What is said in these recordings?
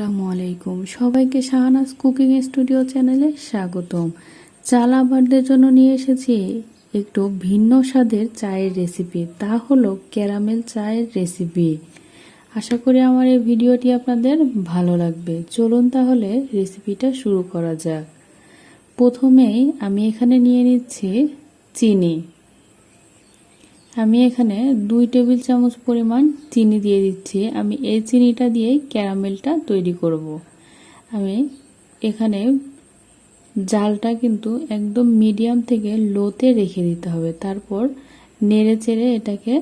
আলাইকুম। সবাইকে Shahanaz cooking studio চ্যানেলে স্বাগতম। চা লাভারদের জন্য নিয়ে এসেছি একটু ভিন্ন স্বাদের চায়ের রেসিপি, তা হলো ক্যারামেল চায়ের রেসিপি। আশা করি আমার এই ভিডিওটি আপনাদের ভালো লাগবে। চলুন তাহলে রেসিপিটা শুরু করা যাক। প্রথমেই আমি এখানে নিয়ে নিচ্ছি চিনি। আমি এখানে দুই টেবিল চামচ পরিমাণ চিনি দিয়ে দিচ্ছি। আমি এই চিনিটা দিয়েই ক্যারামেলটা তৈরি করব। আমি এখানে জালটা কিন্তু একদম মিডিয়াম থেকে লোতে রেখে দিতে হবে। তারপর নেড়ে চেড়ে এটাকে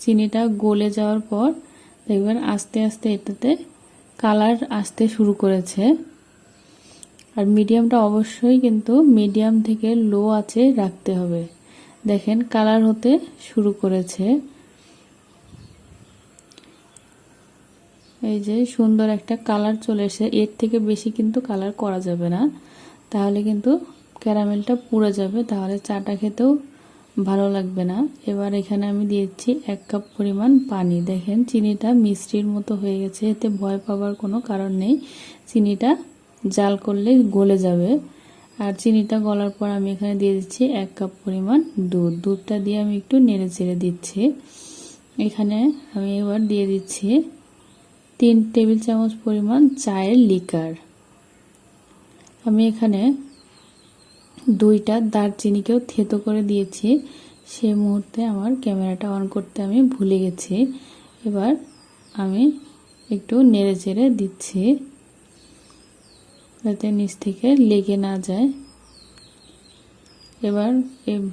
চিনিটা গলে যাওয়ার পর দেখবেন আস্তে আস্তে এটাতে কালার আসতে শুরু করেছে। আর মিডিয়ামটা অবশ্যই কিন্তু মিডিয়াম থেকে লো আছে রাখতে হবে। দেখেন, কালার হতে শুরু করেছে। এই যে সুন্দর একটা কালার চলে এসে এর থেকে বেশি কিন্তু কালার করা যাবে না। তাহলে কিন্তু ক্যারামেলটা পুড়ে যাবে। তাহলে চাটা খেতেও ভালো লাগবে না। এবার এখানে আমি দিয়েছি এক কাপ পরিমাণ পানি। দেখেন, চিনিটা মিষ্টির মতো হয়ে গেছে। এতে ভয় পাবার কোনো কারণ নেই। চিনিটা জাল করলে গলে যাবে। আর চিনিটা গলার পর আমি এখানে দিয়ে দিচ্ছি এক কাপ পরিমাণ দুধ। দুধটা দিয়ে আমি একটু নেড়ে চেড়ে দিচ্ছি। এখানে আমি এবার দিয়ে দিচ্ছি তিন টেবিল চামচ পরিমাণ চায়ের লিকার। আমি এখানে দুইটা দারচিনিকেও থেতো করে দিয়েছি। সে মুহূর্তে আমার ক্যামেরাটা অন করতে আমি ভুলে গেছি। এবার আমি একটু নেড়ে চেড়ে দিচ্ছি। যাতে নিচ থেকে লেগে না যায়। এবার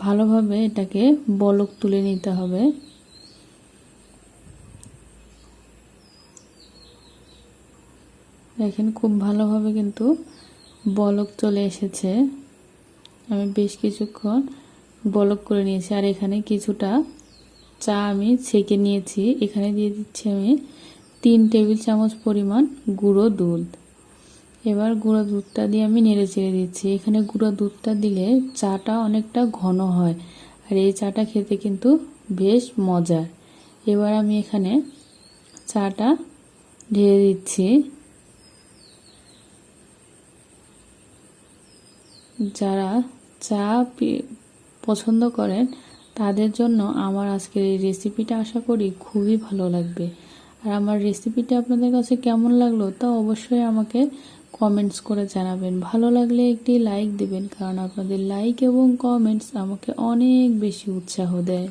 ভালোভাবে এটাকে বলক তুলে নিতে হবে। দেখেন খুব ভালোভাবে কিন্তু বলক চলে এসেছে। আমি বেশ কিছুক্ষণ বলক করে নিয়েছি। আর এখানে কিছুটা চা আমি ছেঁকে নিয়েছি। এখানে দিয়ে দিচ্ছি আমি তিন টেবিল চামচ পরিমাণ গুঁড়ো দুধ। এবার গুঁড়ো দুধটা দিয়ে আমি নেড়ে চেড়ে দিচ্ছি। এখানে গুঁড়ো দুধটা দিলে চাটা অনেকটা ঘন হয় আর এই চাটা খেতে কিন্তু বেশ মজার। এবার আমি এখানে চাটা ঢেলে দিচ্ছি। যারা চা পছন্দ করেন, তাদের জন্য আমার আজকের এই রেসিপিটা আশা করি খুবই ভালো লাগবে। আর আমার রেসিপিটা আপনাদের কাছে কেমন লাগল তা অবশ্যই আমাকে কমেন্টস করে জানাবেন। ভালো লাগলে একটি লাইক দেবেন, কারণ আপনাদের লাইক এবং কমেন্টস আমাকে অনেক বেশি উৎসাহ দেয়।